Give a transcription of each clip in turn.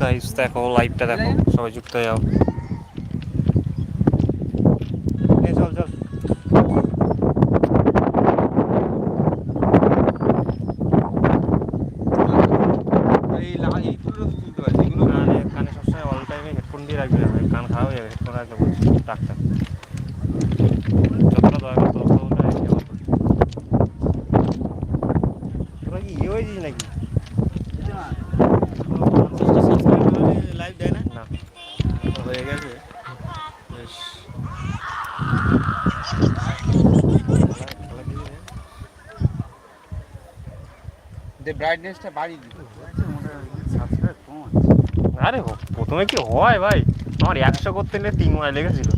Guys দেখো লাইভটা দেখো সবাই যুক্ত যাও এই চল চল এই লা এইগুলো তো তুলতে পারছি এগুলো কানে কানে সবসময় অল টাইমে হেডফোন দিয়ে রাখবি না ভাই কান খারাপ হয়ে যাবে হেডফোন রাখলে বলছি ডাক্তার যতটা দরকার ততটা রেখে আমার তোরা কি ইয়ে হয়েছিস নাকি লাইভ দেয় না না হয়ে গেছে বেশ দে ব্রাইটনেসটা বাড়িয়ে দিতে আরে প্রথমে কি হয় ভাই? আমার একশো করতে নিলে তিন মাস লেগেছিল।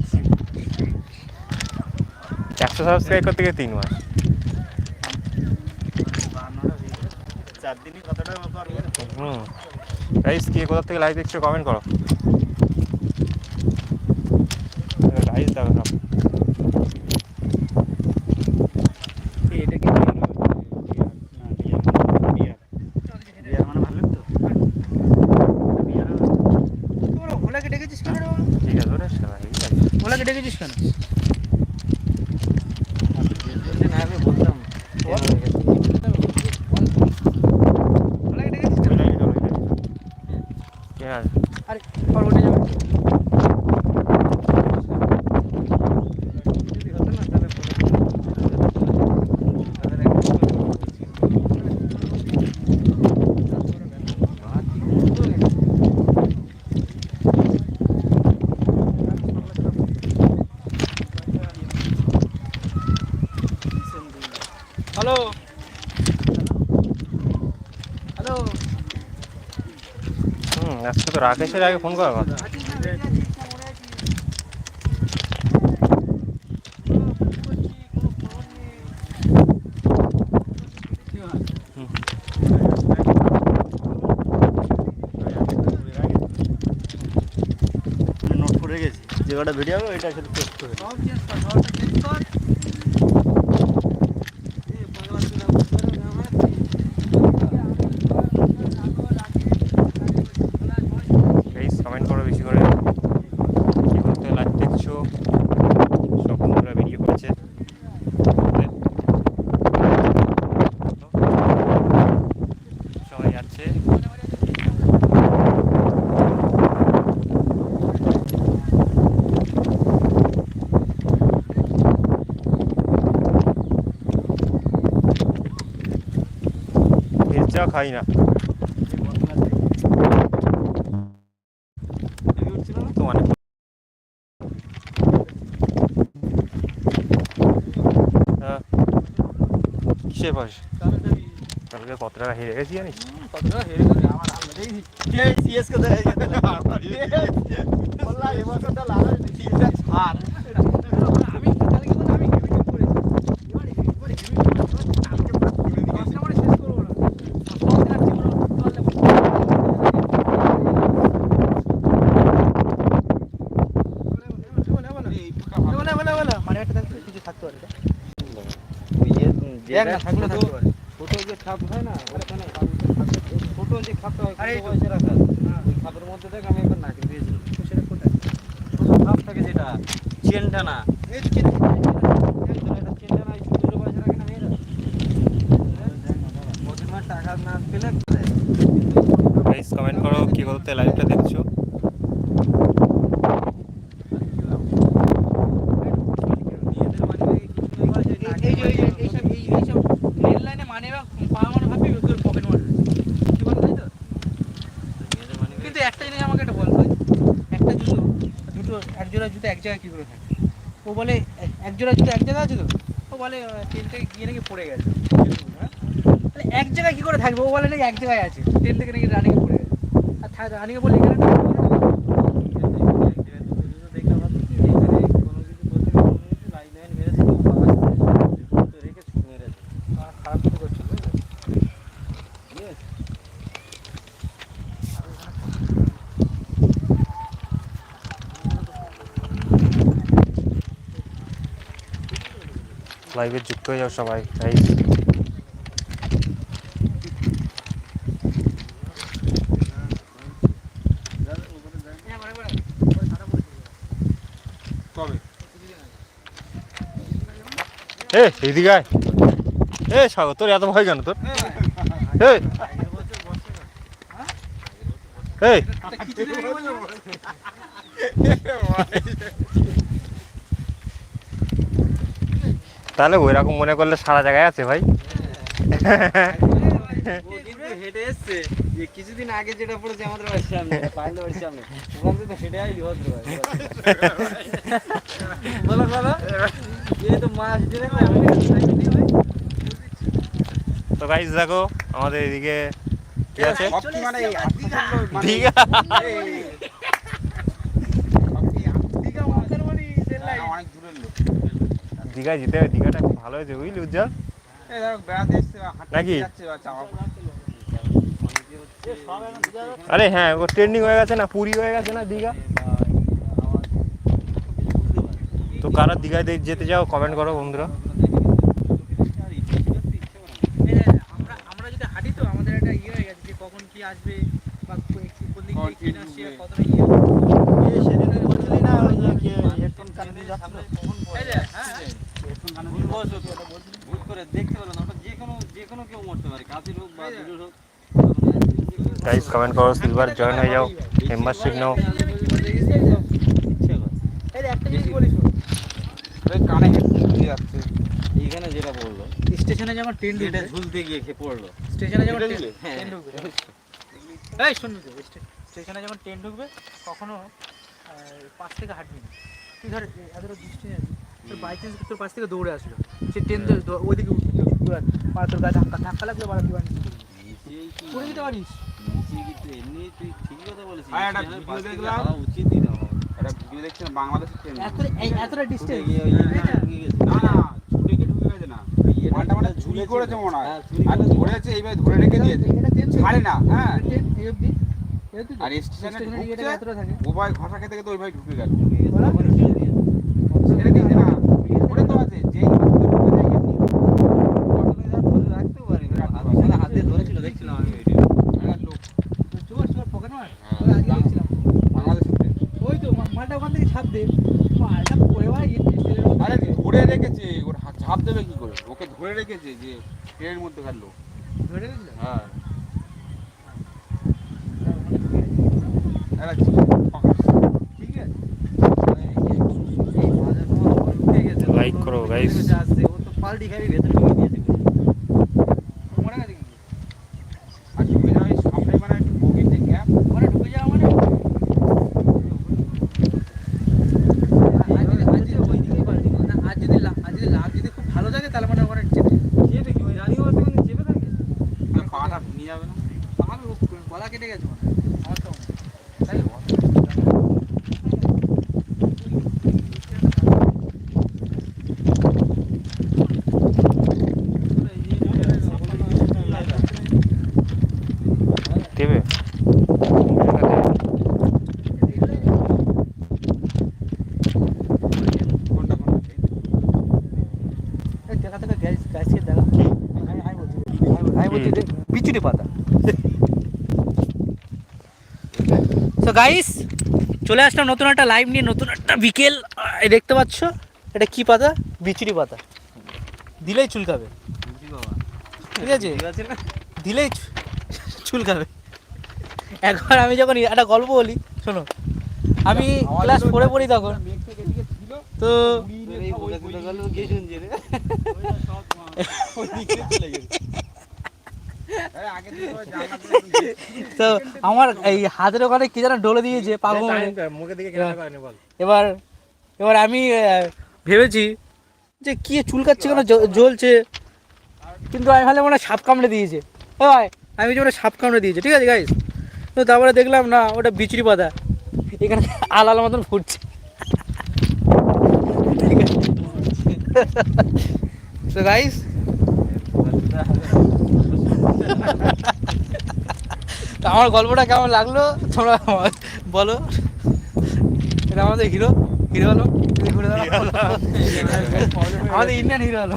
একশো সাবস্ক্রাইব করতে গিয়ে তিন মাস চার দিনই কতটা হুম। গাইস কে কোথা থেকে লাইভ দেখছ কমেন্ট করো। গাইস দেখো সব এটা কি বিয়ার মানে ভালো তো ওলাকে ডেকেছিস কেন রে লাগে ওলাকে ডেকেছিস কেন? আমি বলতাম ওলাকে ডেকেছিস কেন ওই লাইনে চলো, ওই লাইনে চলো। ঠিক আছে আরে পরবর্তী যাবে হ্যালো হ্যালো হুম আজকে তো রাকেশের আগে ফোন করার কথা। নোট করে গেছি। যে কটা ভিডিও হবে ওইটা শুধু পোস্ট করে সব চেঞ্জ কর সবটা চেঞ্জ কর এ ভগবান তুই না বুঝতে পারো না আমার গাইস কমেন্ট করো বেশি করে কে কোথা থেকে লাইভ দেখছ সব বন্ধুরা ভিডিও করছে সবাই যাচ্ছে ভেজা খাই না তো মানে হ্যাঁ কিসের পাশে কালকে কত টাকা হেরে গেছি জানিস কতটা হেরে গেছে আমার আমরাই সিএসকে দেয় বললা এবছরটা লাগাই তিনটা ছাড় আমি তাহলে কি বলতো আমি হেভি টিপ করেছি এবারে এবারে হেভি পাঁচটা মানে শেষ করব না সব খাচ্ছি বলো মানে একটা থাকলে কিছু থাকতে পারে দেখ না থাকলে থাকতে পারে। ছোট যে খাপ হয় না ওখানে ছোট যে খাপটা হয় আরে এই ছোট তো। বয়সে রাখা ওই খাপের মধ্যে দেখ আমি একবার নাকে দিয়েছিলাম। তো সেটা কোথায়? ছোট খাপ থাকে যেটা চেনটা না এই তো চেনে এটা চেনটা না ছোট ছোট বয়সে রাখে না মেয়েরা ওদের টাকা না পেলে কমেন্ট করো কে থেকে লাইভটা দেখছ এই যে এই যে এইসব এই এইসব রেল লাইনে মানে পাওয়া মানে ভাবি তোর পকেট মার কি বল তাই তো কিন্তু একটা জিনিস আমাকে একটা বল ভাই একটা জুতো দুটো এক জোড়া জুতো এক জায়গায় কী করে থাকে? ও বলে, এক- জোড়া জুতো, এক জায়গায় আছে তো? ও বলে ট্রেন থেকে গিয়ে নাকি পড়ে গেছে? তাহলে এক জায়গায় কী করে থাকবে? ও বলে, নাকি এক জায়গায় আছে। ট্রেন থেকে নাকি রানিংয়ে পড়ে গেছে। আর রানিংয়ে বলে এখানে লাইভে যুক্ত হয়ে যাও সবাই তাই এ এইদিকে আয়। সাগর তোর এত ভয় কেন তোর? তাহলে ওই রকম মনে করলে সারা জায়গায় আছে ভাই। হেঁটে এসছে। যে কিছুদিন আগে যেটা পড়েছে আমাদের বাড়ির সামনে পাইলে বাড়ির সামনে ওখান থেকে তো হেঁটে আইলি ভদ্র ভাই বলো বলো। এই মাছ তো গাইজ দেখো আমাদের এদিকে কি আছে? মানে মানে দীঘা। অনেক দূরের লোক। দীঘায় যেতে হবে। দীঘাটা খুব ভালো হয়েছে বুঝলি উজ্জ্বল? নাকি? যাচ্ছে আরে হ্যাঁ ও ট্রেন্ডিং হয়ে গেছে না পুরী হয়ে গেছে না দীঘা? তো কারা দীঘায় যেতে চাও কমেন্ট করো বন্ধুরা। এই আমরা আমরা যদি হাঁটি তো আমাদের একটা ইয়ে হয়ে গেছে কখন কি আসবে বা কোন দিক আসছে কতটা ইয়ে এই সেদিনের বললি না ওই যে কি হেডফোন কানে দিয়ে যাচ্ছিল হ্যাঁ ভুল বয়স হতো ওটা বলছিলি ভুল করে দেখতে পেল না ওটা যে কোনো যে কোনো কেউ মরতে পারে কাশির হোক বা হোক গাইজ কমেন্ট করো সিলভার জয়েন হয়ে যাও মেম্বারশিপ নাও। এই যে একটা জিনিস বলি ওই কানে হেডফোন এইখানে যেটা বলল স্টেশনে যখন ট্রেন এটা ঢুকবে। ঝুলতে গিয়ে খেয়ে পড়ল স্টেশনে যখন ট্রেন ঢুকবে? হ্যাঁ। এই স্টেশনে যখন ট্রেন ঢুকবে কখনো পাশ থেকে হাঁটবি না তুই ধর এতটা দৃষ্টি বাই চান্স তোর পাশ থেকে দৌড়ে আসলো। সে ট্রেন ওইদিকে তোর গায়ে ধাক্কা ধাক্কা তুই করে দিতে পারিস মানে ঝুলি করেছে মনে হয়। ধরেছে এইভাবে ধরে রেখে দিয়েছে। ছাড়ে না হ্যাঁ। আর স্টেশনে ঢুকছে এতটা থাকে। ও ভাই ঘষা খেতে খেতে ওই ভাই ঢুকে গেল বলা? ছেড়ে দিচ্ছে না ওরে তো আছে যেই হাতে ধরেছিল দেখছিলাম আমি লোক চোর চোর পকেট মার হ্যাঁ, ওই আজকে দেখছিলাম বাংলাদেশের ট্রেন ওই তো মা- মালটা ওখান থেকে ছাপ দে মালটা পড়ে ভাই আরে ধরে রেখেছে ওর হাত ঝাঁপ দেবে কি করে ওকে ধরে রেখেছে যে ট্রেনের মধ্যে কার লোক। ধরে হ্যাঁ। Like করো, গাইস ও তো পাল্টি খাবি ভেতরে ঢুকে দিয়েছে মনে গেছে কিন্তু আর ঢুকে যাবে সামনে মানে একটু বগিতে গ্যাপ মানে ঢুকে যাওয়া মানে আজ যদি- আজ যদি ওই দিকেই পাল্টি করে না, আজ যদি লা- আজ যদি লাভ যদি খুব ভালো থাকে তাহলে মানে ওখানে চেপে চেপে কি ওই রানিং অবস্থা কিন্তু চেপে থাকে পাটা নিয়ে যাবে না তাহলে ও গলা কেটে গেছে মানে আমার তো মনে হয়। তাই তো? দেবে কোনটা কোনটা এই দেখা দেখা গ্যাস গ্যাসকে দেখা আমি আমি বলছি আমি বলছি যে বিচুরি পাতা সো গাইস চলে আসলাম, নতুন একটা লাইভ নিয়ে, নতুন একটা বিকেল। দেখতে পাচ্ছ? এটা কি পাতা? বিচুরি পাতা। দিলেই চুলকাবে। ঠিক আছে? দিলেই চুলকাবে। একবার আমি যখন একটা গল্প বলি, শোনো। আমি ক্লাস ফোরে পড়ি তখন। তো আরে আগে থেকে সবাই জানলা দিয়ে তো আমার এই হাতের ওখানে কি যেন ডলে দিয়েছে পাগল এবার এবার আমি ভেবেছি যে কি চুলকাচ্ছে কেন জ্বলছে। কিন্তু আমি ভাবলাম মনে হয় সাপ কামড়ে দিয়েছে। ও ভাই আমি যে হয় সাপ কামড়ে দিয়েছে ঠিক আছে গাইস তো তারপরে দেখলাম না ওটা বিচুরি পাতা। এখানে আল আল মতন ফুটছে। ঠিক আছে তো গাইস তো আমার গল্পটা কেমন লাগল? তোমরা বলো। এটা আমাদের হিরো। হিরো হলো। ঘুরে আমাদের ইন্ডিয়ান হিরো হলো।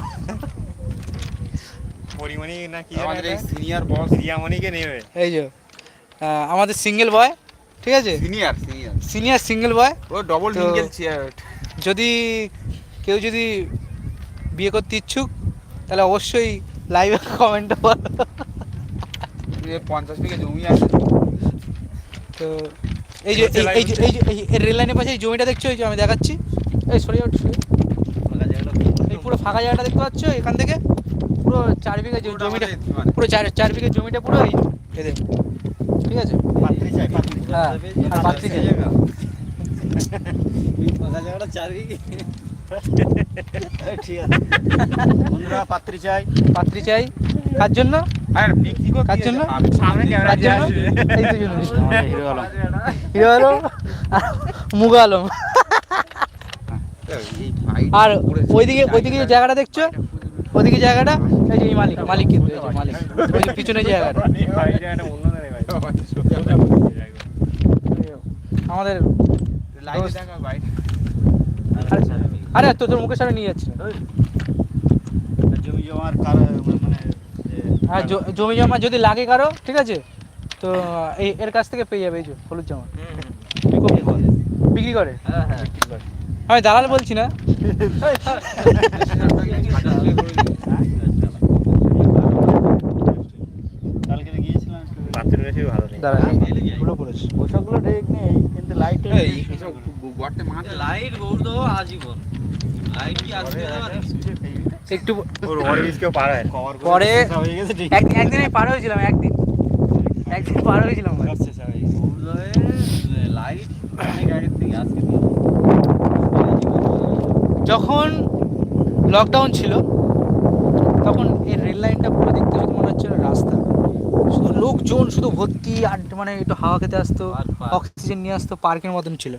পরিমণি না কি আমাদের এই সিনিয়র বস রিয়ামণিকে নেবে। এই যে আমাদের সিঙ্গেল বয় ঠিক আছে? Senior senior senior single boy ও ডবল সিঙ্গেল যদি কেউ যদি বিয়ে করতে ইচ্ছুক তাহলে অবশ্যই লাইভে কমেন্ট পঞ্চাশ বিঘা জমি আছে। তো এই যে এই- যে এই যে এই- রেল লাইনের পাশে এই জমিটা দেখছ? এই যে আমি দেখাচ্ছি। এই সরি এই পুরো ফাঁকা জায়গাটা দেখতে পাচ্ছ? এখান থেকে পুরো চার বিঘা জমিটা মানে পুরো চার চার বিঘা জমিটা পুরো এই এদের ঠিক আছে? হ্যাঁ আর পাত্রী চাই। জায়গাটা চার বিঘে। ঠিক আছে। বন্ধুরা পাত্রী চাই। পাত্রী চাই। কার জন্য? আর বিক্রি করতে কার জন্য? আমি সামনে ক্যামেরা জন্য? এই তো জন্য। হিরো আলম। হিরো আলম? আর আলম। আর ওইদিকে ওইদিকে যে জায়গাটা দেখছ? ওইদিকে জায়গাটা? এই যে এই মালিক মালিক কিন্তু এই যে মালিক। ওই পিছনে জায়গাটা। আমাদের লাইভে দেখা ভাই আরে তো তোর মুখের সামনে নিয়ে যাচ্ছে। জমি জমার কার মানে যে- আর জমি জমা যদি লাগে কারও ঠিক আছে? তো এই এর কাছ থেকে পেয়ে যাবে এই যে হলুদ জামা। বিক্রি করে। বিক্রি করে। হ্যাঁ হ্যাঁ আমি দালাল বলছি না? দাঁড়া। ভুলে পড়েছি। পোশাকগুলো ঠিক নেই কিন্তু লাইট গর্তে মাছ লাইট গৌর দেবো আজীবন লাইট কি আজকে একটু। পরে হয়ে গেছে ঠিক। এক একদিন আমি পার হয়েছিলাম একদিন। একদিন পার হয়েছিলাম ভাই। লাইট যখন লকডাউন ছিল তখন এই রেল লাইনটা পুরো দেখতে শুধু মনে হচ্ছিল রাস্তা। শুধু লোকজন শুধু ভর্তি আর মানে একটু হাওয়া খেতে আসতো। অক্সিজেন নিয়ে আসতো পার্কের মতন ছিল।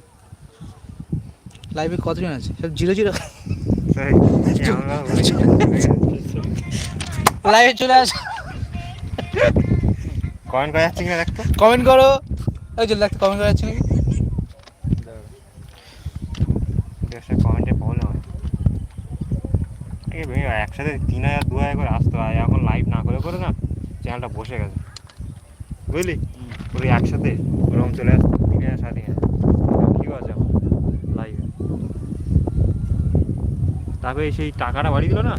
লাইভে কতজন আছে? সব জিরো জিরো লাইভে চলে আস। কমেন্ট করে যাচ্ছে কিনা দেখতো কমেন্ট করো। ওই জল দেখতে কমেন্ট করা যাচ্ছে নাকি? কমেন্টে প্রবলেম হয় একসাথে তিন হাজার দু হাজার করে আসতো। আর এখন লাইভ না করে করে না চ্যানেলটা বসে গেছে। বুঝলি? পুরো একসাথে ওরকম চলে আসতো। তিন হাজার সাড়ে তিন হাজার। কী আছে এখন লাইভে তারপরে সেই টাকাটা বাড়িয়ে দিল না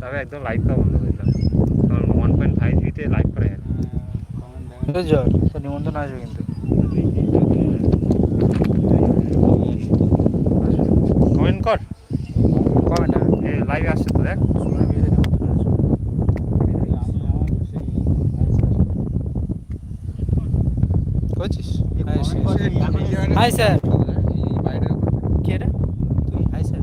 তারপরে একদম লাইভ করা বন্ধ করে দিলাম কারণ ওয়ান পয়েন্ট ফাইভ জিতে লাইভ করা যায় না। তো নিমন্ত্রণ আসবে কিন্তু। কমেন্ট কর। কমেন্ট এ লাইভে আসছে তো দেখ। করছিস? হাই স্যার কে রে তুই হাই স্যার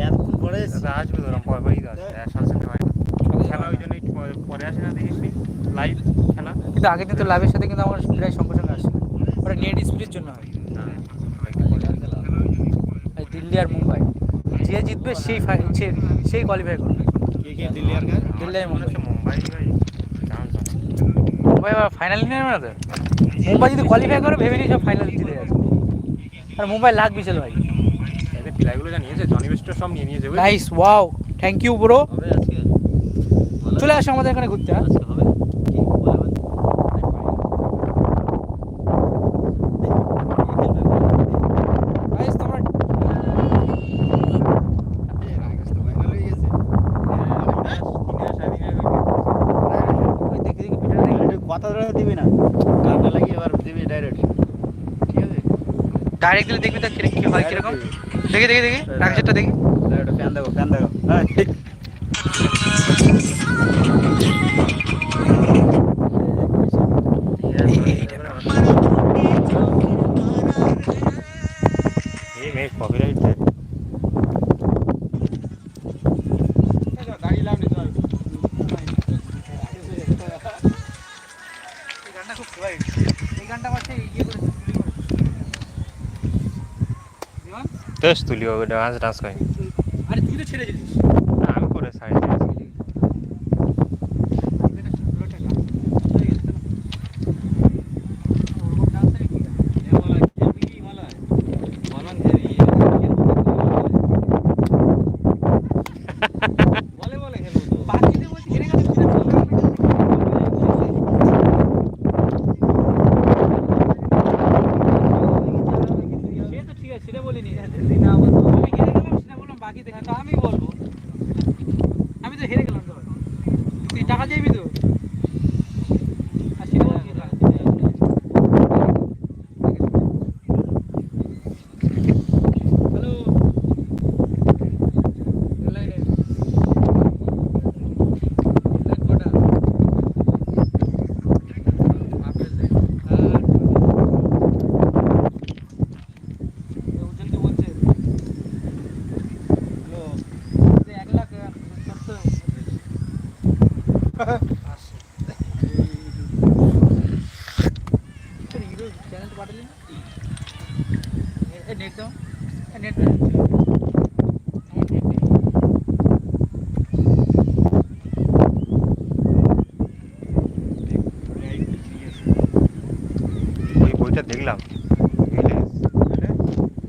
এতক্ষণ পরে দাদা আসবে তো ওরকম পরে পরেই তো আসবে আর সাথে সাথে হয় না। খেলা ওই জন্য একটু পরে- পরে আসে না দেখিস লাইভ খেলা কিন্তু আগের দিন তো লাভের সাথে কিন্তু আমার প্রায় সঙ্গে সঙ্গে আসে ওটা নেট স্পিডের জন্য হয়। দিল্লি আর মুম্বাই। যে জিতবে সেই সেই কোয়ালিফাই করবে। দিল্লি আর মুম্বাই? মুম্বাই। ফাইনাল না তো? মুম্বাই যদি কোয়ালিফাই করে ভেবে সব ফাইনাল জিতে যাবে। আর মুম্বাই লাখ বিশাল ভাই। এদের প্লেয়ারগুলো যা নিয়েছে জনি বেস্টার সব নিয়ে নিয়েছে? Nice wow thank you bro চলে আসো আমাদের এখানে ঘুরতে হ্যাঁ আজকে হবে কি বলবেন গাইস তোমরা ওই দেখে দেখে ভিডিওটা দেখে একটু কথা ধরে দিবি না গানটা লাগিয়ে এবার দিবি ডাইরেক্ট ঠিক আছে ডাইরেক্ট দিলে দেখবি তো কীরকম হয় কীরকম দেখি দেখি দেখি রাকেশটা দেখি একটা ফ্যান দেখো ফ্যান দেখো হ্যাঁ কপিরাইট বেশ তুলিও ডান্স ডান্স করে। আরে তুই তো ছেড়ে দিলিস না, আমি করে সাইড দিয়েছি বলে বলে খেলব তো বাকিদের বলছি হেরে গেলে টাকা চাইবি তো আশি টাকা দিয়ে দাও। হ্যালো লাইনে লাইন কটা আপেল দে হ্যাঁ উজ্জ্বল কি বলছে যে এক লাখ সত্তর তোর হিরো চ্যানেল পাঠালি না এ নেট দাও এ নেট দাও ওই বইটা দেখলাম বুঝলে?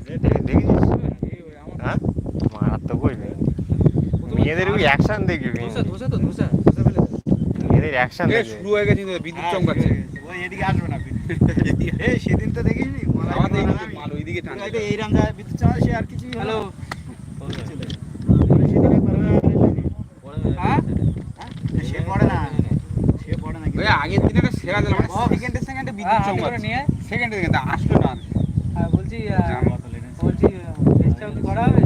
দেখে- দেখেছিস হ্যাঁ মারাত্মক বই রে। মেয়েদের ওই অ্যাকশন দেখবি। ধোসা ধোসা তো ধোসা ধোসা ফেলে মেয়েদের অ্যাকশন দেখবি। শুরু হয়ে গেছে কিন্তু বিদ্যুৎ চমকাচ্ছে। ওই এদিকে আসবে না এই সেদিন তো দেখিসনি? আমাদের মাল ওইদিকে টানছে। এইরকম যায় বিদ্যুৎ চালায় সে আর কিছুই হলো হ্যালো। হ্যাঁ না। সে পড়ে না। সে পড়ে না ওই আগের দিনে একটা সেরা দিলাম মানে সেকেন্ডে সেকেন্ডে বিদ্যুৎ হ্যাঁ, করে চমকাচ্ছে। নিয়ে সেকেন্ডে সেকেন্ডে আসলো না। হ্যাঁ, বলছি। বলছি করা হবে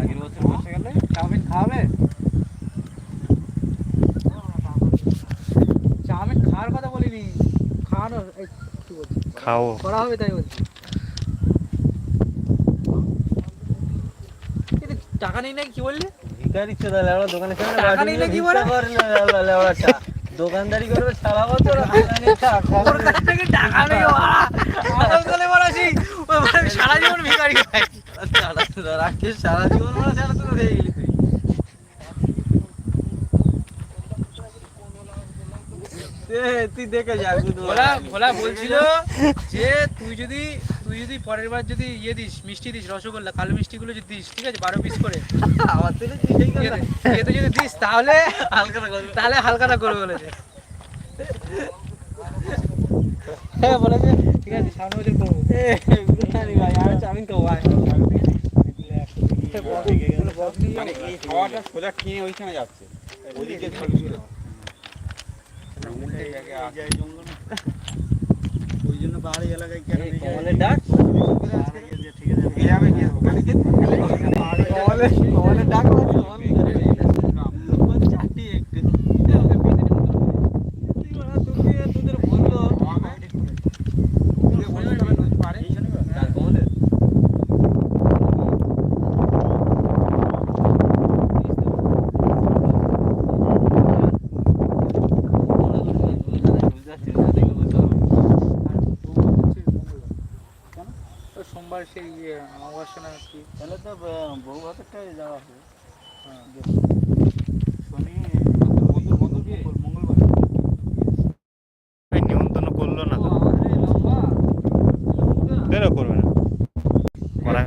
আগের বছর বসে গেলে চাউমিন খাওয়াবে চাউমিন খাওয়ার কথা বলিনি খাওয়ানো খাও করা হবে তাই বলছি টাকা নেই নাকি কি বললি ভিখারি চোদা লেওড়া দোকানে সামনে টাকা নেই নাকি বলে? করে না লেওড়া লেওড়া চা। দোকানদারি করবে সারা বছর আর দোকানে ওর কাছ থেকে টাকা নেই মানে সারা জীবন ভিখারি খায় সারা সারা জীবন মানে সারা চোদা হয়ে গেলি তুই। দেখে যা ভোলা ভোলা বলছিল যে তুই যদি তুই যদি পরের বার যদি ইয়ে দিস মিষ্টি দিস রসগোল্লা কালো মিষ্টিগুলো যদি দিস ঠিক আছে বারো পিস করে। আমার যদি দিস তাহলে হালকা করবি। তাহলে হালকাটা করবে বলেছে হ্যাঁ বলেছে ঠিক আছে সামনে বছর করব। ভাই, আমি খাব, আয়। মানে খাওয়াটা সোজা খেয়ে ওইখানে যাচ্ছে। ওদিকে ওই জন্য পাহাড়ি এলাকায় কেন কমলের ডাক? ওখানে গিয়ে কমলের কমলের ডাক আমার কমল করে। চারটি একটু। তুই ওরা তোকে তোদের বলল ডাক কমলের। ওই সোমবার সেই ইয়ে, অমাবস্যা না কি? তাহলে তো বউ হাতেরটাই যাওয়া হবে। ওই নিমন্ত্রণ করল না তো কেন করবে না করা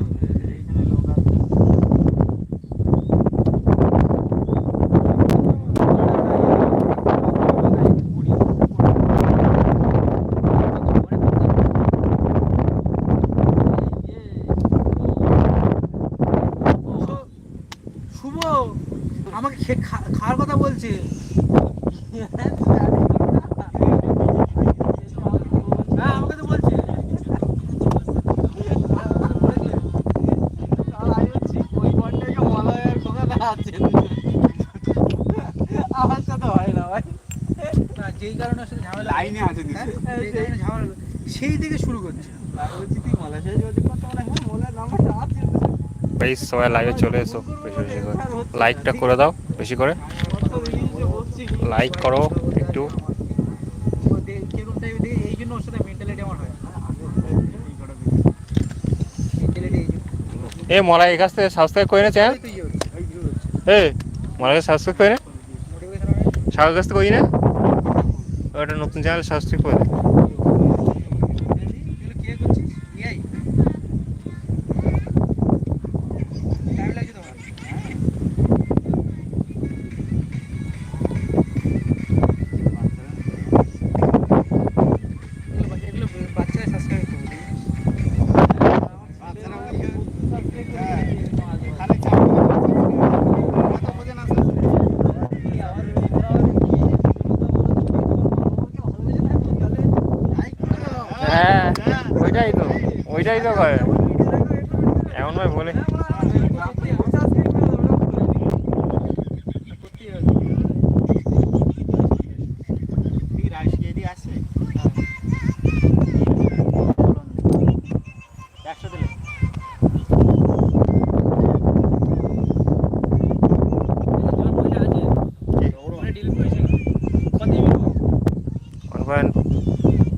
শুভ খা- খাওয়ার কথা বলছে। হ্যাঁ আমাকে তো বলছে। আমার সাথে হয় না ভাই। যেই কারণে সাথে ঝামেলা লাইনে আছে হ্যাঁ, যেই কারণে ঝামেলা সেই থেকে শুরু করছে। হ্যাঁ সবাই লাইভে চলে এসো। লাইকটা করে দাও। বেশি করে। লাইক করো একটু। এ মলাই এই কাছ থেকে সাবস্ক্রাইব করে নে চ্যানেল। ওই তো হচ্ছে ওই view হচ্ছে এ, মলাইকে সাবস্ক্রাইব করে সাগর কাছ থেকে করি না। ওটা নতুন চ্যানেল সাবস্ক্রাইব করে এইটাই তো করে